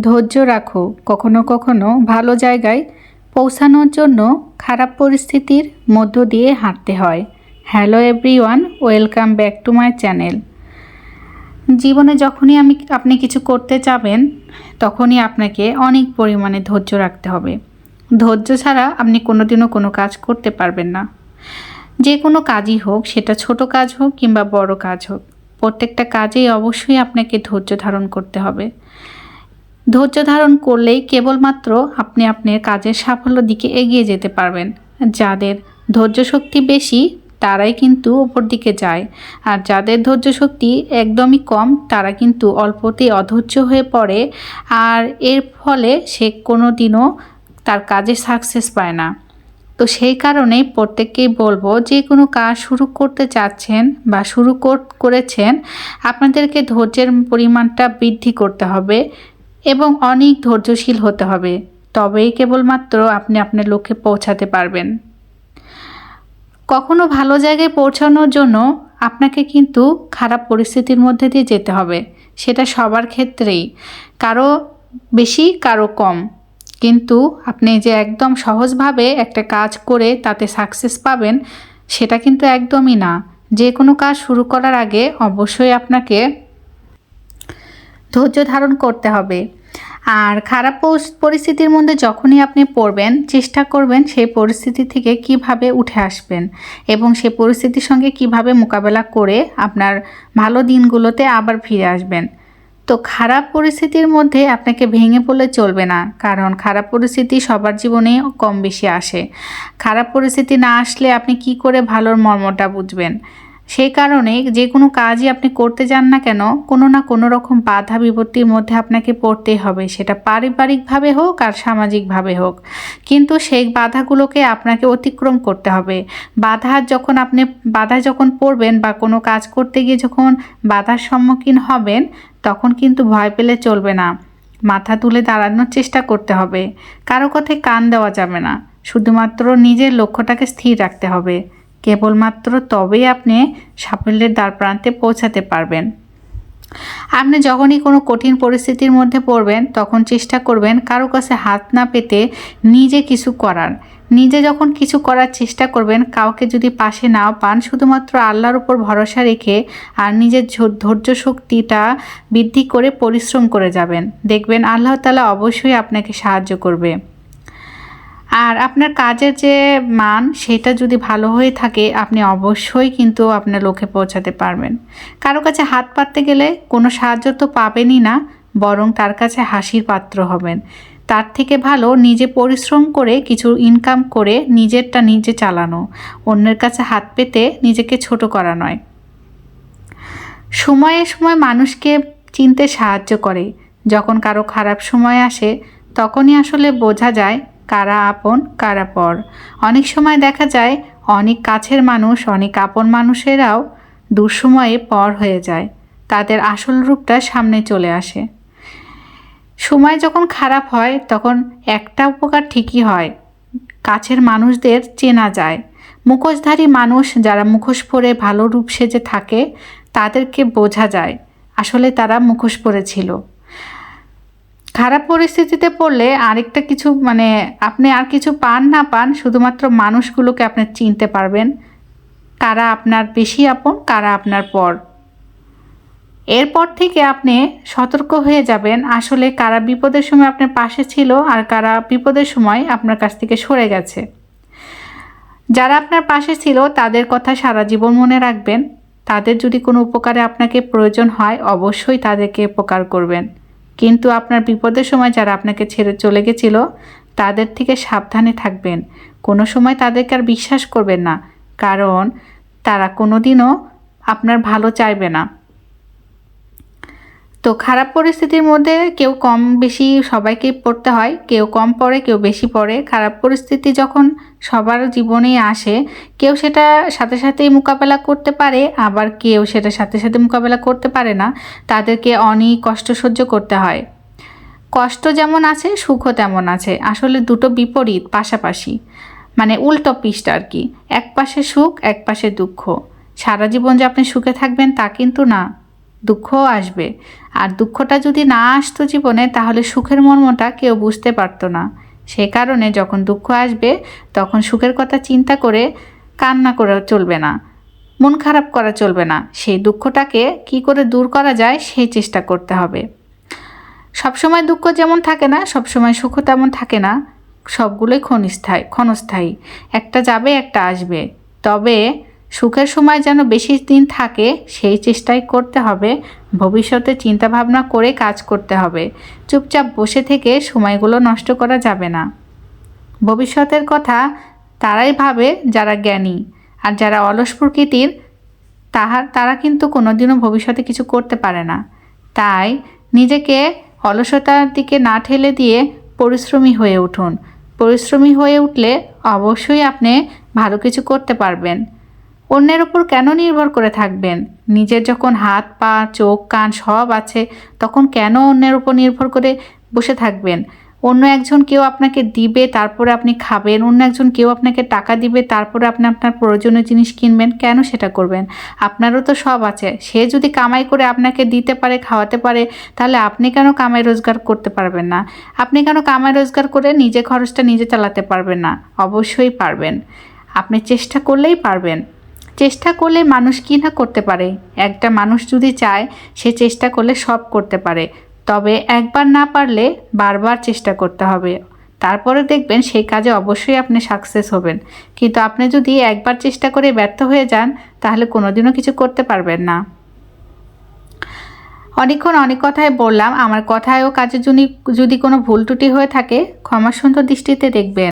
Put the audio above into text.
ধৈর্য রাখো। কখনো কখনো ভালো জায়গায় পৌঁছানোর জন্য খারাপ পরিস্থিতির মধ্য দিয়ে হাঁটতে হয়। Hello everyone welcome back to my channel জীবনে যখনই আমি আপনি কিছু করতে চাবেন তখনই আপনাকে অনেক পরিমাণে ধৈর্য রাখতে হবে। ধৈর্য ছাড়া আপনি কোনোদিনও কোনো কাজ করতে পারবেন না। যে কোনো কাজই হোক, সেটা ছোট কাজ হোক কিংবা বড় কাজ হোক, প্রত্যেকটা কাজেই অবশ্যই আপনাকে ধৈর্য ধারণ করতে হবে। ধৈর্য ধারণ করলেই কেবলমাত্র আপনি আপনার কাজের সাফল্য দিকে এগিয়ে যেতে পারবেন। যাদের ধৈর্য শক্তি বেশি, তারাই কিন্তু ওপর দিকে যায়। আর যাদের ধৈর্য শক্তি একদমই কম, তারা কিন্তু অল্পতেই অধৈর্য হয়ে পড়ে। আর এর ফলে সে কোনো দিনও তার কাজে সাকসেস পায় না। তো সেই কারণেই প্রত্যেককেই বলব, যে কোনো কাজ শুরু করতে চাচ্ছেন বা শুরু করেছেন, আপনাদেরকে ধৈর্যের পরিমাণটা বৃদ্ধি করতে হবে। এবং অনেক ধৈর্যশীল হতে হবে। তবেই কেবলমাত্র আপনি আপনার লক্ষ্যে পৌঁছাতে পারবেন। কখনো ভালো জায়গায় পৌঁছানোর জন্য আপনাকে কিন্তু খারাপ পরিস্থিতির মধ্যে দিয়ে যেতে হবে। সেটা সবার ক্ষেত্রেই। কারও বেশি, কারও কম। কিন্তু আপনি যে একদম সহজভাবে একটা কাজ করে তাতে সাকসেস পাবেন, সেটা কিন্তু একদমই না। যে কোনো কাজ শুরু করার আগে অবশ্যই আপনাকে ধৈর্য ধারণ করতে হবে। আর খারাপ পরিস্থিতির মধ্যে যখনই আপনি পড়বেন, চেষ্টা করবেন সেই পরিস্থিতি থেকে কীভাবে উঠে আসবেন এবং সেই পরিস্থিতির সঙ্গে কীভাবে মোকাবেলা করে আপনার ভালো দিনগুলোতে আবার ফিরে আসবেন। তো খারাপ পরিস্থিতির মধ্যে আপনাকে ভেঙে পড়লে চলবে না, কারণ খারাপ পরিস্থিতি সবার জীবনে কম বেশি আসে। খারাপ পরিস্থিতি না আসলে আপনি কি করে ভালোর মর্মটা বুঝবেন? সেই কারণে যে কোনো কাজই আপনি করতে যান না কেন, কোনো না কোনো রকম বাধা বিপত্তির মধ্যে আপনাকে পড়তেই হবে। সেটা পারিবারিকভাবে হোক আর সামাজিকভাবে হোক। কিন্তু সেই বাধাগুলোকে আপনাকে অতিক্রম করতে হবে। বাধা যখন আপনি, বাধা যখন পড়বেন বা কোনো কাজ করতে গিয়ে যখন বাধার সম্মুখীন হবেন, তখন কিন্তু ভয় পেলে চলবে না। মাথা তুলে দাঁড়ানোর চেষ্টা করতে হবে। কারও কথায় কান দেওয়া যাবে না। শুধুমাত্র নিজের লক্ষ্যটাকে স্থির রাখতে হবে। কেবলমাত্র তবেই আপনি সাফল্যের দ্বার প্রান্তে পৌঁছাতে পারবেন। আপনি যখনই কোনো কঠিন পরিস্থিতির মধ্যে পড়বেন, তখন চেষ্টা করবেন কারও কাছে হাত না পেতে নিজে কিছু করার। নিজে যখন কিছু করার চেষ্টা করবেন, কাউকে যদি পাশে নাও পান, শুধুমাত্র আল্লাহর উপর ভরসা রেখে আর নিজের ধৈর্য শক্তিটা বৃদ্ধি করে পরিশ্রম করে যাবেন। দেখবেন আল্লাহ তালা অবশ্যই আপনাকে সাহায্য করবে। আর আপনার কাজের যে মান, সেটা যদি ভালো হয়ে থাকে, আপনি অবশ্যই কিন্তু আপনার লক্ষ্যে পৌঁছাতে পারবেন। কারও কাছে হাত পাততে গেলে কোনো সাহায্য তো পাবেনই না, বরং তার কাছে হাসির পাত্র হবেন। তার থেকে ভালো নিজে পরিশ্রম করে কিছু ইনকাম করে নিজেরটা নিজে চালানো, অন্যের কাছে হাত পেতে নিজেকে ছোট করা নয়। সময়ে সময় মানুষকে চিনতে সাহায্য করে। যখন কারও খারাপ সময় আসে, তখনই আসলে বোঝা যায় কারা আপন, কারা পর। অনেক সময় দেখা যায়, অনেক কাছের মানুষ, অনেক আপন মানুষেরাও দুঃসময়ে পর হয়ে যায়। তাদের আসল রূপটা সামনে চলে আসে। সময় যখন খারাপ হয়, তখন একটা উপকার ঠিকই হয়। কাছের মানুষদের চেনা যায়। মুখোশধারী মানুষ যারা মুখোশ পরে ভালো রূপ সেজে থাকে, তাদেরকে বোঝা যায়। আসলে তারা মুখোশ পরেছিল। খারাপ পরিস্থিতিতে পড়লে আরেকটা কিছু মানে আপনি আর কিছু পান না পান, শুধুমাত্র মানুষগুলোকে আপনি চিনতে পারবেন। কারা আপনার বেশি আপন, কারা আপনার পর। এরপর থেকে আপনি সতর্ক হয়ে যাবেন, আসলে কারা বিপদের সময় আপনার পাশে ছিল আর কারা বিপদের সময় আপনার কাছ থেকে সরে গেছে। যারা আপনার পাশে ছিল, তাদের কথা সারা জীবন মনে রাখবেন। তাদের যদি কোনো উপকারে আপনাকে প্রয়োজন হয়, অবশ্যই তাদেরকে উপকার করবেন। কিন্তু আপনার বিপদের সময় যারা আপনাকে ছেড়ে চলে গেছিল, তাদের থেকে সাবধানে থাকবেন। কোনো সময় তাদেরকে আর বিশ্বাস করবেন না, কারণ তারা কোনো দিনও আপনার ভালো চাইবে না। তো খারাপ পরিস্থিতির মধ্যে কেউ কম বেশি সবাইকে পড়তে হয়, কেউ কম পড়ে, কেউ বেশি পড়ে। খারাপ পরিস্থিতি যখন সবার জীবনেই আসে, কেউ সেটা সাথে সাথেই মোকাবেলা করতে পারে, আবার কেউ সেটা সাথে সাথে মোকাবেলা করতে পারে না। তাদেরকে অনেক কষ্ট সহ্য করতে হয়। কষ্ট যেমন আছে, সুখও তেমন আছে। আসলে দুটো বিপরীত, পাশাপাশি। মানে উল্টো পিসটা আর কি। এক পাশে সুখ, এক পাশে দুঃখ। সারা জীবন যে আপনি সুখে থাকবেন তা কিন্তু না। দুঃখও আসবে। আর দুঃখটা যদি না আসতো জীবনে, তাহলে সুখের মর্মটা কেউ বুঝতে পারতো না। সে কারণে যখন দুঃখ আসবে, তখন সুখের কথা চিন্তা করে কান্না করে চলবে না, মন খারাপ করা চলবে না। সেই দুঃখটাকে কি করে দূর করা যায়, সেই চেষ্টা করতে হবে। সবসময় দুঃখ যেমন থাকে না, সবসময় সুখ তেমন থাকে না। সবগুলোই ক্ষণস্থায়ী ক্ষণস্থায়ী। একটা যাবে, একটা আসবে। তবে সুখের সময় যেন বেশি দিন থাকে, সেই চেষ্টাই করতে হবে। ভবিষ্যতে চিন্তাভাবনা করে কাজ করতে হবে। চুপচাপ বসে থেকে সময়গুলো নষ্ট করা যাবে না। ভবিষ্যতের কথা তারাই ভাবে যারা জ্ঞানী আর যারা অলস প্রকৃতির, তাহার, তারা কিন্তু কোনোদিনও ভবিষ্যতে কিছু করতে পারে না। তাই নিজেকে অলসতার দিকে না ঠেলে দিয়ে পরিশ্রমী হয়ে উঠুন। পরিশ্রমী হয়ে উঠলে অবশ্যই আপনি ভালো কিছু করতে পারবেন। অন্যের ওপর কেন নির্ভর করে থাকবেন? নিজের যখন হাত, পা, চোখ, কান সব আছে, তখন কেন অন্যের উপর নির্ভর করে বসে থাকবেন? অন্য একজন কেউ আপনাকে দিবে, তারপরে আপনি খাবেন। অন্য একজন কেউ আপনাকে টাকা দিবে, তারপরে আপনি আপনার প্রয়োজনীয় জিনিস কিনবেন। কেন সেটা করবেন? আপনারও তো সব আছে। সে যদি কামাই করে আপনাকে দিতে পারে, খাওয়াতে পারে, তাহলে আপনি কেন কামাই রোজগার করতে পারবেন না? আপনি কেন কামাই রোজগার করে নিজে খরচটা নিজে চালাতে পারবেন না? অবশ্যই পারবেন। আপনি চেষ্টা করলেই পারবেন। চেষ্টা করলে মানুষ কি না করতে পারে? একটা মানুষ যদি চায়, সে চেষ্টা করলে সব করতে পারে। তবে একবার না পারলে বারবার চেষ্টা করতে হবে। তারপরে দেখবেন সেই কাজে অবশ্যই আপনি সাকসেস হবেন। কিন্তু আপনি যদি একবার চেষ্টা করে ব্যর্থ হয়ে যান, তাহলে কোনোদিনও কিছু করতে পারবেন না। অনেকক্ষণ অনেক কথাই বললাম। আমার কথায় ও কাজে যদি যদি কোনো ভুল ত্রুটি হয়ে থাকে, ক্ষমা সুন্দর দৃষ্টিতে দেখবেন।